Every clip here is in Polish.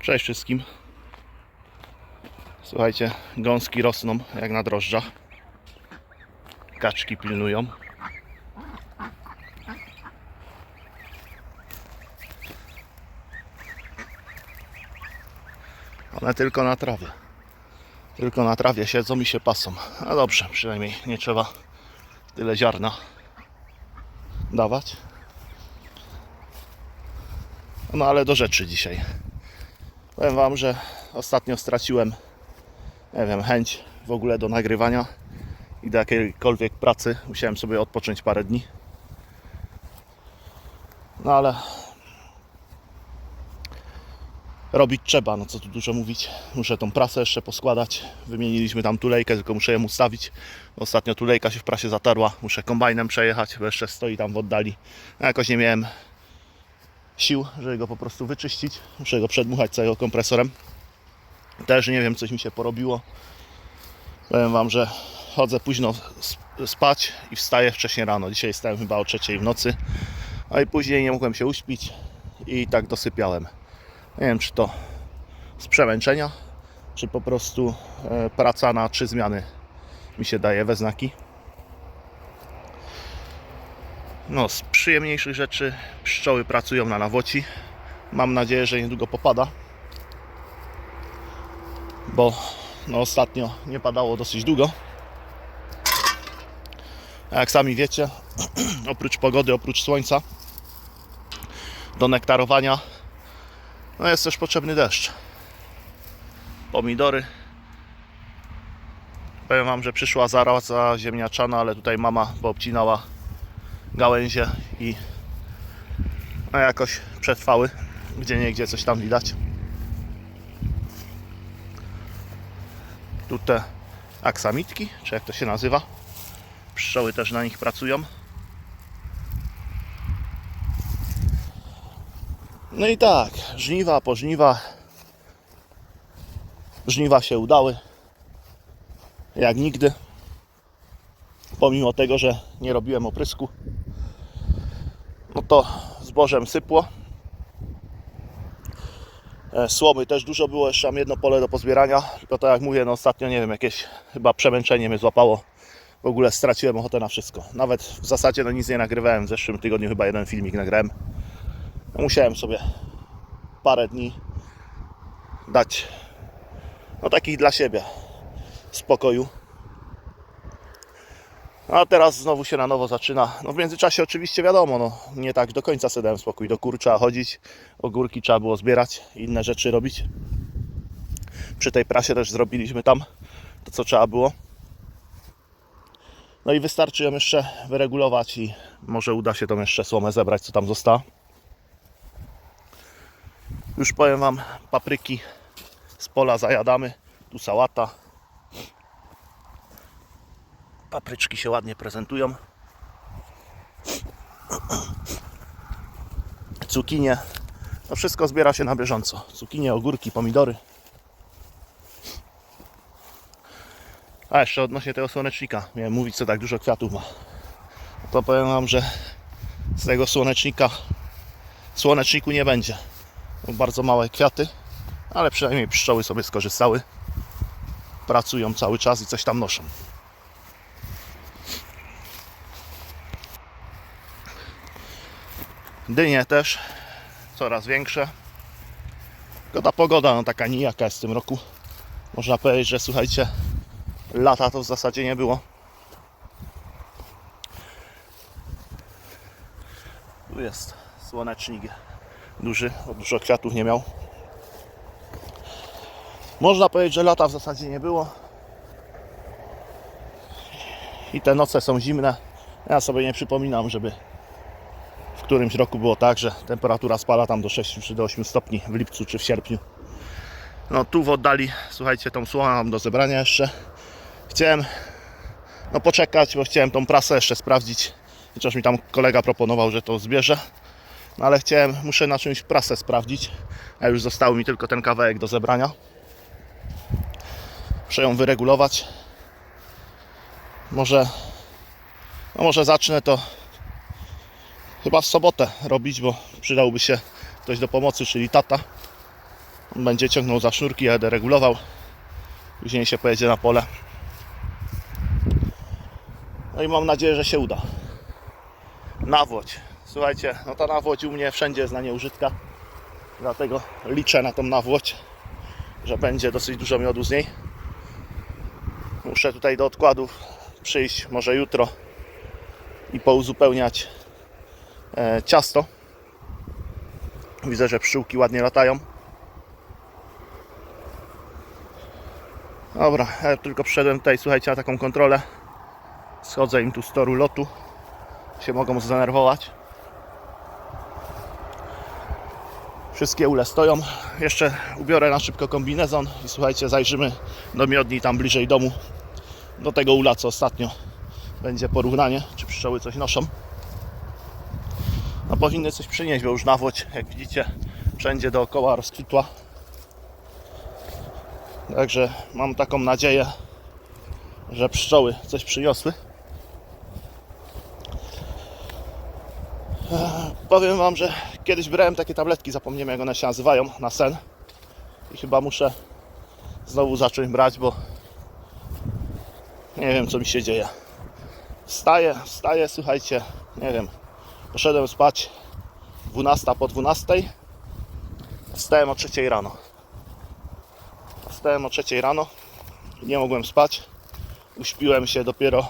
Cześć wszystkim. Słuchajcie, gąski rosną jak na drożdżach. Kaczki pilnują. One tylko na trawie. Tylko na trawie siedzą i się pasą. No dobrze, przynajmniej nie trzeba tyle ziarna dawać. No ale do rzeczy dzisiaj. Powiem Wam, że ostatnio straciłem, nie wiem, chęć w ogóle do nagrywania i do jakiejkolwiek pracy. Musiałem sobie odpocząć parę dni. No ale robić trzeba, no co tu dużo mówić. Muszę tą prasę jeszcze poskładać. Wymieniliśmy tam tulejkę, tylko muszę ją ustawić. Ostatnio tulejka się w prasie zatarła. Muszę kombajnem przejechać, bo jeszcze stoi tam w oddali. No, jakoś nie miałem sił, żeby go po prostu wyczyścić. Muszę go przedmuchać całego kompresorem. Też nie wiem, coś mi się porobiło. Powiem Wam, że chodzę późno sp- spać i wstaję wcześnie rano. Dzisiaj stałem chyba o trzeciej w nocy. A i później nie mogłem się uśpić i tak dosypiałem. Nie wiem, czy to z przemęczenia, czy po prostu e, praca na trzy zmiany mi się daje we znaki. No, z przyjemniejszych rzeczy pszczoły pracują na nawoci. Mam nadzieję, że niedługo popada. Bo no, ostatnio nie padało dosyć długo. A jak sami wiecie, oprócz pogody, oprócz słońca, do nektarowania no jest też potrzebny deszcz. Pomidory. Powiem Wam, że przyszła zaraza ziemniaczana, ale tutaj mama poobcinała gałęzie i no jakoś przetrwały. Gdzie nie gdzie coś tam widać. Tu te aksamitki, czy jak to się nazywa. Pszczoły też na nich pracują. No i tak, żniwa po żniwa. Żniwa się udały. Jak nigdy. Pomimo tego, że nie robiłem oprysku. No to zbożem sypło. E, Słomy też dużo było, jeszcze mam jedno pole do pozbierania. Tylko tak jak mówię, no ostatnio nie wiem, jakieś chyba przemęczenie mnie złapało. W ogóle straciłem ochotę na wszystko. Nawet w zasadzie no nic nie nagrywałem. W zeszłym tygodniu chyba jeden filmik nagrałem. No, musiałem sobie parę dni dać no takich dla siebie spokoju. A teraz znowu się na nowo zaczyna. No w międzyczasie oczywiście wiadomo, no nie tak do końca sobie spokój. Do kur chodzić, ogórki trzeba było zbierać, inne rzeczy robić. Przy tej prasie też zrobiliśmy tam to, co trzeba było. No i wystarczy ją jeszcze wyregulować i może uda się tą jeszcze słomę zebrać, co tam zostało. Już powiem Wam, papryki z pola zajadamy. Tu sałata. Papryczki się ładnie prezentują. Cukinie. To wszystko zbiera się na bieżąco. Cukinie, ogórki, pomidory. A jeszcze odnośnie tego słonecznika. Miałem mówić, co tak dużo kwiatów ma. To powiem Wam, że z tego słonecznika słoneczniku nie będzie bardzo małe kwiaty, ale przynajmniej pszczoły sobie skorzystały. Pracują cały czas i coś tam noszą. Dynie też coraz większe. Ta pogoda no taka nijaka jest w tym roku. Można powiedzieć, że słuchajcie, lata to w zasadzie nie było. Tu jest słonecznik duży, dużo kwiatów nie miał. Można powiedzieć, że lata w zasadzie nie było. I te noce są zimne. Ja sobie nie przypominam, żeby którymś roku było tak, że temperatura spada tam do 6 czy do 8 stopni w lipcu czy w sierpniu. No tu w oddali, słuchajcie, tą słomę mam do zebrania jeszcze. Chciałem no poczekać, bo chciałem tą prasę jeszcze sprawdzić. Chociaż mi tam kolega proponował, że to zbierze. No ale chciałem, muszę na czymś prasę sprawdzić. A już został mi tylko ten kawałek do zebrania. Muszę ją wyregulować. Może, no może zacznę to chyba w sobotę robić, bo przydałby się ktoś do pomocy, czyli tata. On będzie ciągnął za sznurki, ja będę regulował. Później się pojedzie na pole. No i mam nadzieję, że się uda. Nawłoć. Słuchajcie, no ta nawłoć u mnie wszędzie jest na nieużytka. Dlatego liczę na tą nawłoć, że będzie dosyć dużo miodu z niej. Muszę tutaj do odkładów przyjść może jutro i pouzupełniać ciasto. Widzę, że pszczółki ładnie latają. Dobra, ja tylko przyszedłem tutaj, słuchajcie, na taką kontrolę. Schodzę im tu z toru lotu. Się mogą zdenerwować. Wszystkie ule stoją. Jeszcze ubiorę na szybko kombinezon i słuchajcie, zajrzymy do miodni tam bliżej domu. Do tego ula, co ostatnio będzie porównanie, czy pszczoły coś noszą. No powinny coś przynieść, bo już nawłoć, jak widzicie, wszędzie dookoła rozkwitła. Także mam taką nadzieję, że pszczoły coś przyniosły. Eee, Powiem Wam, że kiedyś brałem takie tabletki, zapomniałem jak one się nazywają, na sen. I chyba muszę znowu zacząć brać, bo nie wiem co mi się dzieje. Wstaję, wstaję, słuchajcie, nie wiem. Poszedłem spać 12 po 12. Wstałem o 3 rano. Wstałem o 3 rano. Nie mogłem spać. Uśpiłem się dopiero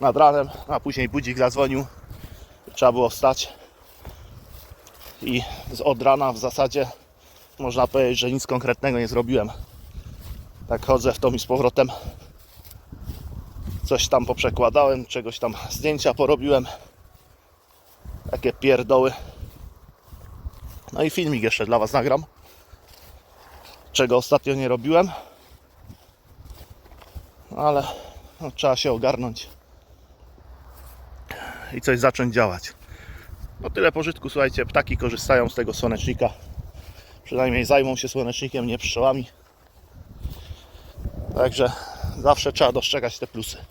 nad ranem, a później budzik zadzwonił. Trzeba było wstać. I od rana w zasadzie można powiedzieć, że nic konkretnego nie zrobiłem. Tak chodzę w tom i z powrotem. Coś tam poprzekładałem, czegoś tam zdjęcia porobiłem. Takie pierdoły. No i filmik jeszcze dla Was nagram. Czego ostatnio nie robiłem. Ale no, trzeba się ogarnąć i coś zacząć działać. No tyle pożytku, słuchajcie, ptaki korzystają z tego słonecznika. Przynajmniej zajmą się słonecznikiem, nie pszczołami. Także zawsze trzeba dostrzegać te plusy.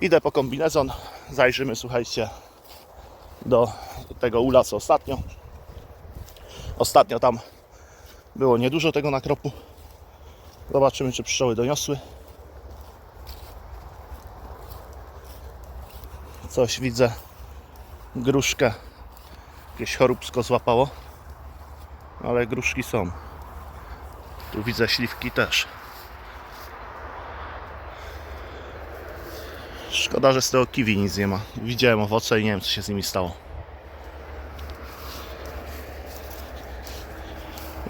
Idę po kombinezon, zajrzymy, słuchajcie, do tego ula co ostatnio. Ostatnio tam było niedużo tego nakropu. Zobaczymy, czy pszczoły doniosły. Coś widzę. Gruszkę. Jakieś choróbsko złapało. Ale gruszki są. Tu widzę śliwki też. Szkoda, że z tego kiwi nic nie ma. Widziałem owoce i nie wiem, co się z nimi stało.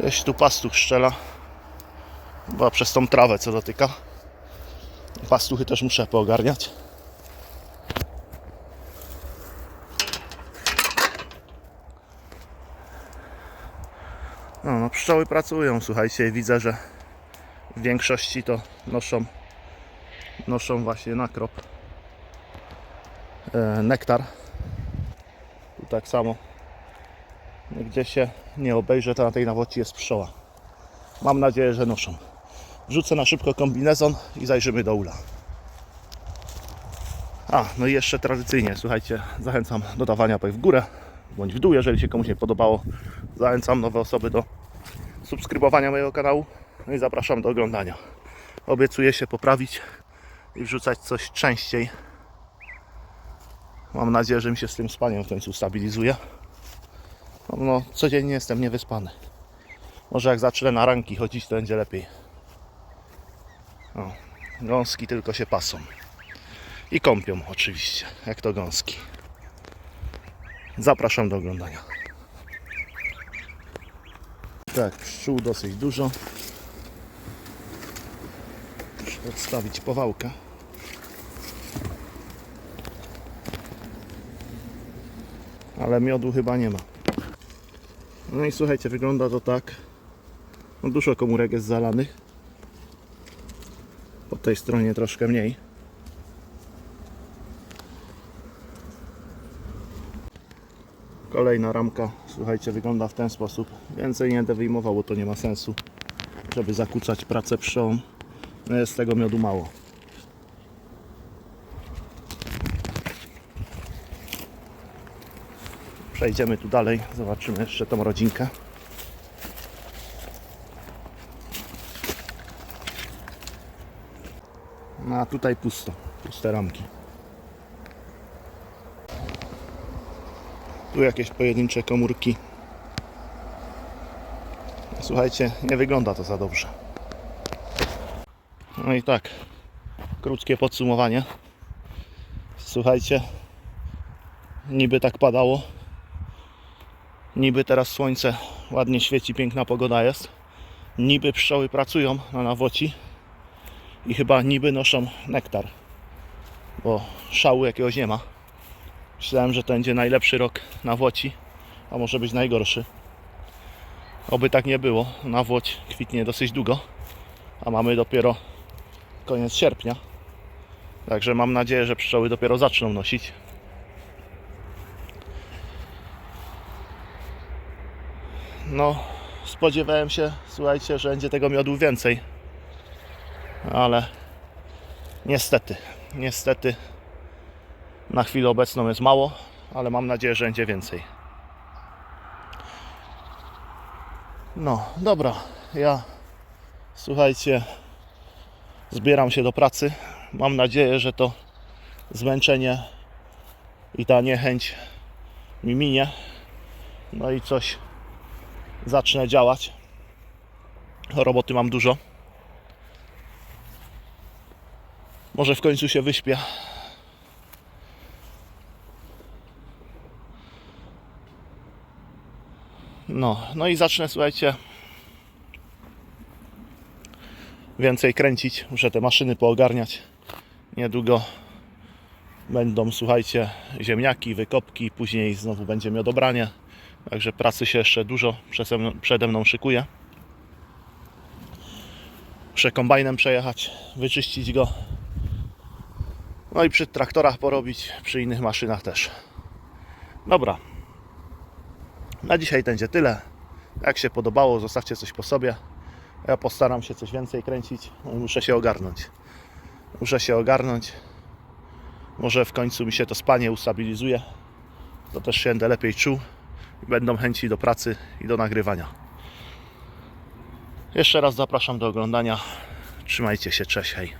Jeśli tu pastuch szczela. Chyba przez tą trawę, co dotyka. Pastuchy też muszę poogarniać. No, no pszczoły pracują, słuchajcie, widzę, że w większości to noszą, noszą właśnie nakrop, e, nektar. Tu tak samo, gdzie się nie obejrzę, to na tej nawoci jest pszczoła. Mam nadzieję, że noszą. Wrzucę na szybko kombinezon i zajrzymy do ula. A, no i jeszcze tradycyjnie, słuchajcie, zachęcam do dawania w górę bądź w dół, jeżeli się komuś nie podobało. Zachęcam nowe osoby do subskrybowania mojego kanału no i zapraszam do oglądania. Obiecuję się poprawić i wrzucać coś częściej. Mam nadzieję, że mi się z tym spaniem w końcu stabilizuje. No, no codziennie jestem niewyspany. Może jak zacznę na ranki chodzić, to będzie lepiej. O, gąski tylko się pasą. I kąpią oczywiście, jak to gąski. Zapraszam do oglądania. Tak, pszczół dosyć dużo. Muszę odstawić powałkę. Ale miodu chyba nie ma. No i słuchajcie, wygląda to tak. No dużo komórek jest zalanych. Po tej stronie troszkę mniej. Kolejna ramka, słuchajcie, wygląda w ten sposób. Więcej nie będę wyjmował, bo to nie ma sensu, żeby zakłócać pracę pszczołom. No jest tego miodu mało. Przejdziemy tu dalej, zobaczymy jeszcze tą rodzinkę. No a tutaj pusto, puste ramki. Tu jakieś pojedyncze komórki. Słuchajcie, nie wygląda to za dobrze. No i tak, krótkie podsumowanie. Słuchajcie, niby tak padało. Niby teraz słońce ładnie świeci, piękna pogoda jest. Niby pszczoły pracują na nawoci i chyba niby noszą nektar, bo szału jakiegoś nie ma. Myślałem, że to będzie najlepszy rok na Włoci, a może być najgorszy. Oby tak nie było. Nawłoć kwitnie dosyć długo, a mamy dopiero koniec sierpnia. Także mam nadzieję, że pszczoły dopiero zaczną nosić. No, spodziewałem się, słuchajcie, że będzie tego miodu więcej. Ale niestety, niestety na chwilę obecną jest mało, ale mam nadzieję, że będzie więcej. No, dobra. Ja słuchajcie, zbieram się do pracy. Mam nadzieję, że to zmęczenie i ta niechęć mi minie. No i coś zacznę działać. Roboty mam dużo. Może w końcu się wyśpię. No, no i zacznę, słuchajcie, więcej kręcić. Muszę te maszyny poogarniać. Niedługo będą, słuchajcie, ziemniaki, wykopki, później znowu będzie miodobranie. Także pracy się jeszcze dużo przede mną szykuje. Muszę kombajnem przejechać, wyczyścić go. No i przy traktorach porobić, przy innych maszynach też. Dobra, na dzisiaj będzie tyle. Jak się podobało, zostawcie coś po sobie. Ja postaram się coś więcej kręcić. Muszę się ogarnąć. Muszę się ogarnąć. Może w końcu mi się to spanie ustabilizuje. To też się będę lepiej czuł. Będą chęci do pracy i do nagrywania. Jeszcze raz zapraszam do oglądania. Trzymajcie się, cześć, hej.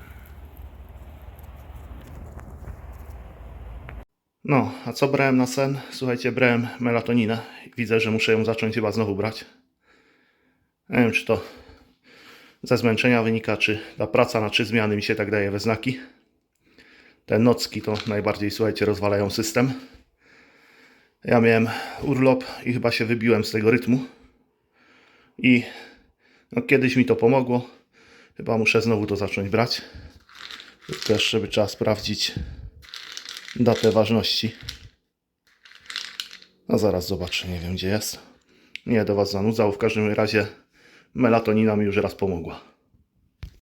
No, a co brałem na sen? Słuchajcie, brałem melatoninę. Widzę, że muszę ją zacząć chyba znowu brać. Nie wiem, czy to ze zmęczenia wynika, czy ta praca na trzy zmiany mi się tak daje we znaki. Te nocki to najbardziej, słuchajcie, rozwalają system. Ja miałem urlop i chyba się wybiłem z tego rytmu. I no, kiedyś mi to pomogło. Chyba muszę znowu to zacząć brać. Tylko jeszcze by trzeba sprawdzić datę ważności. No zaraz zobaczę, nie wiem gdzie jest. Nie do Was zanudzał, w każdym razie melatonina mi już raz pomogła.